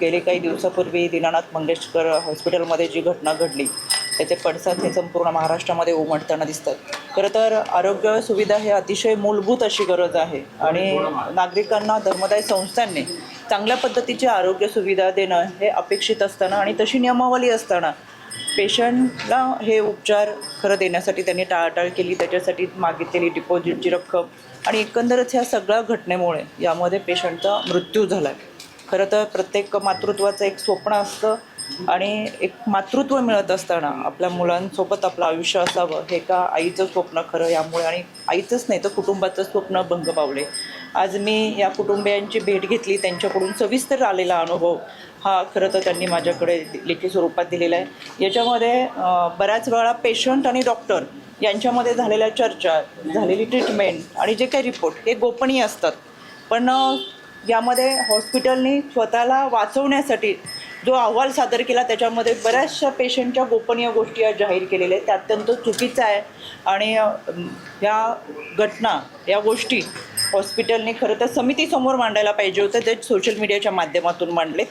गेले काही दिवसापूर्वी दीनानाथ मंगेशकर हॉस्पिटलमध्ये जी घटना घडली त्याचे पडसाद हे संपूर्ण महाराष्ट्रामध्ये उमटताना दिसतात. खरं तर आरोग्य सुविधा हे अतिशय मूलभूत अशी गरज आहे आणि नागरिकांना धर्मदाय संस्थांनी चांगल्या पद्धतीची आरोग्य सुविधा देणं हे अपेक्षित असताना आणि तशी नियमावली असताना पेशंटला हे उपचार खरं देण्यासाठी त्यांनी टाळाटाळ केली. त्याच्यासाठी मागितलेली डिपॉझिटची रक्कम आणि एकंदरच ह्या सगळ्या घटनेमुळे यामध्ये पेशंटचा मृत्यू झाला आहे खरं तर प्रत्येक मातृत्वाचं एक स्वप्न असतं आणि एक मातृत्व मिळत असताना आपल्या मुलांसोबत आपलं आयुष्य असावं हे का आईचं स्वप्न खरं यामुळे आणि आईचंच नाही तर कुटुंबाचं स्वप्न भंग पावले आज मी या कुटुंबियांची भेट घेतली त्यांच्याकडून सविस्तर आलेला अनुभव हा खरं तर त्यांनी माझ्याकडे लेखी स्वरूपात दिलेला आहे. याच्यामध्ये बऱ्याच वेळा पेशंट आणि डॉक्टर यांच्यामध्ये झालेल्या चर्चा झालेली ट्रीटमेंट आणि जे काही रिपोर्ट हे गोपनीय असतात. पण यामध्ये हॉस्पिटलनी स्वतःला वाचवण्यासाठी जो अहवाल सादर केला त्याच्यामध्ये बऱ्याचशा पेशंटच्या गोपनीय गोष्टी या जाहीर केलेल्या आहेत. त्या अत्यंत चुकीचं आहे. आणि या घटना या गोष्टी हॉस्पिटलने खरं तर समितीसमोर मांडायला पाहिजे होतं. ते सोशल मीडियाच्या माध्यमातून मांडले.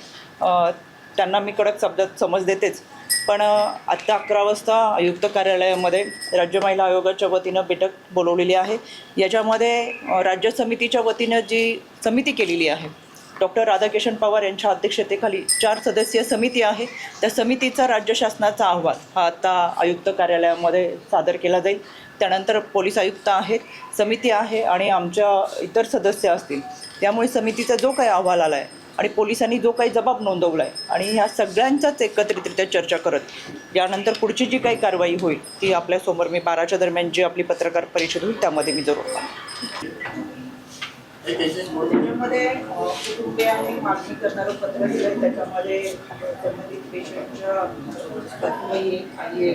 त्यांना मी कडक शब्दात समज देतेच. पण आत्ता अकरा वाजता आयुक्त कार्यालयामध्ये राज्य महिला आयोगाच्या वतीनं बैठक बोलवलेली आहे. याच्यामध्ये राज्य समितीच्या वतीनं जी समिती केलेली आहे डॉक्टर राधाकिशन पवार यांच्या अध्यक्षतेखाली चार सदस्यीय समिती आहे. त्या समितीचा राज्य शासनाचा अहवाल हा आता आयुक्त कार्यालयामध्ये सादर केला जाईल. त्यानंतर पोलीस आयुक्त आहेत समिती आहे आणि आमच्या इतर सदस्य असतील. त्यामुळे समितीचा जो काही अहवाल आला आहे आणि पोलिसांनी जो काही जबाब नोंदवला आहे आणि ह्या सगळ्यांचाच एकत्रितरित्या चर्चा करत यानंतर पुढची जी काही कारवाई होईल ती आपल्यासमोर मी बाराच्या दरम्यान जी आपली पत्रकार परिषद होईल त्यामध्ये मी जरूर त्याच्यामध्ये कुटुंबियांनी मागणी करणारं पत्र दिलं त्याच्यामध्ये संबंधित पेशंटच्या पत्नी आई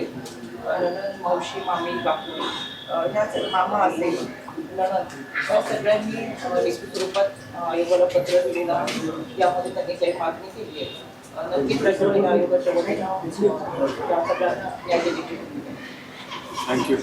मावशी मामी बापू ह्या मामा असेल. नणंद या सगळ्यांनी लिखित रूपात आयोगाला पत्र दिलेलं आहे. यामध्ये त्यांनी काही मागणी केली आहे. नक्की प्रश्न आयोगाच्या वतीनं अ, त्या सगळ्यांना न्याय थँक्यू